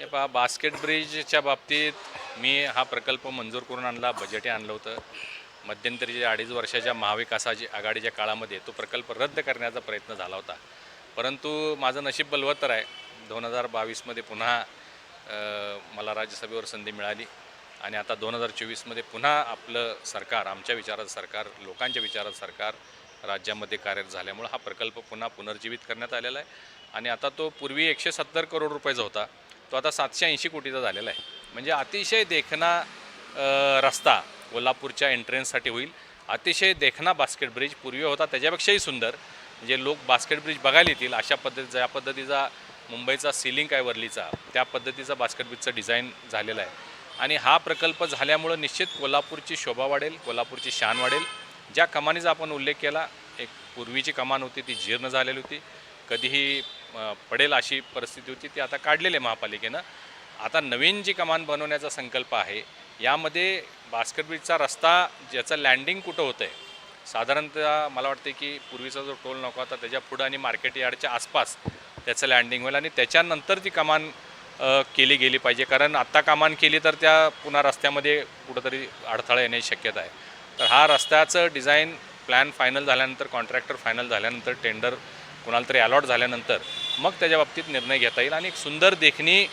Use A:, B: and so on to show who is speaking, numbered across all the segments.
A: हे पहा बास्केट ब्रिजच्या बाबतीत मी हा प्रकल्प मंजूर करून आणला बजेटही आणलं होतं. मध्यंतरी जे अडीच वर्षाच्या महाविकासाची आघाडीच्या काळामध्ये तो प्रकल्प रद्द करण्याचा प्रयत्न झाला होता. परंतु माझं नशीब बलवत्तर आहे. दोन हजार बावीसमध्ये पुन्हा मला राज्यसभेवर संधी मिळाली आणि आता दोन हजार चोवीसमध्ये पुन्हा आपलं सरकार आमच्या विचाराचं सरकार लोकांच्या विचारात सरकार राज्यामध्ये कार्यरत झाल्यामुळं हा प्रकल्प पुन्हा पुनर्जीवित करण्यात आलेला आहे. आणि आता तो पूर्वी एकशे सत्तर करोड रुपयाचा होता. तो आता सातशे ऐंशी कोटीचा झालेला आहे. म्हणजे अतिशय देखना रस्ता कोल्हापूरच्या एंट्रन्ससाठी होईल. अतिशय देखना बास्केट ब्रिज पूर्वी होता त्याच्यापेक्षाही सुंदर. म्हणजे लोक बास्केट ब्रिज बघायला येतील अशा पद्धती ज्या पद्धतीचा मुंबईचा सिलिंग आहे वरलीचा त्या पद्धतीचा बास्केट ब्रिजचं डिझाईन झालेला आहे. आणि हा प्रकल्प झाल्यामुळं निश्चित कोल्हापूरची शोभा वाढेल कोल्हापूरची शान वाढेल. ज्या कमानीचा आपण उल्लेख केला एक पूर्वीची कमान होती ती जीर्ण झालेली होती. कधीही पडेल अशी परिस्थिती होती ती आता काढलेली आहे महापालिकेनं. आता नवीन जी कमान बनवण्याचा संकल्प आहे यामध्ये बास्केट ब्रिजचा रस्ता ज्याचं लँडिंग कुठं होतं आहे साधारणतः मला वाटते की पूर्वीचा जो टोल नको होता त्याच्या पुढं आणि मार्केट यार्डच्या आसपास त्याचं लँडिंग होईल आणि त्याच्यानंतर ती कमान केली गेली पाहिजे. कारण आत्ता कमान केली तर त्या पुन्हा रस्त्यामध्ये कुठंतरी अडथळा येण्याची शक्यता आहे. तर हा रस्त्याचं डिझाईन प्लॅन फायनल झाल्यानंतर कॉन्ट्रॅक्टर फायनल झाल्यानंतर टेंडर कुणाला तरी अलॉट झाल्यानंतर मग त्याच्या बाबतीत निर्णय घेता येईल. आणि एक सुंदर देखणी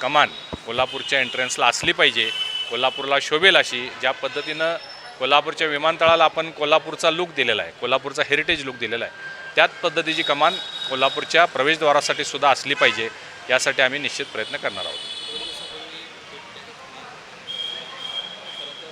A: कमान कोल्हापूरच्या एंट्रन्सला असली पाहिजे. कोल्हापूरला शोभेल अशी ज्या पद्धतीनं कोल्हापूरच्या विमानतळाला आपण कोल्हापूरचा लुक दिलेला आहे कोल्हापूरचा हेरिटेज लुक दिलेला आहे त्याच पद्धतीची कमान कोल्हापूरच्या प्रवेशद्वारासाठी सुद्धा असली पाहिजे. यासाठी आम्ही निश्चित प्रयत्न करणार आहोत.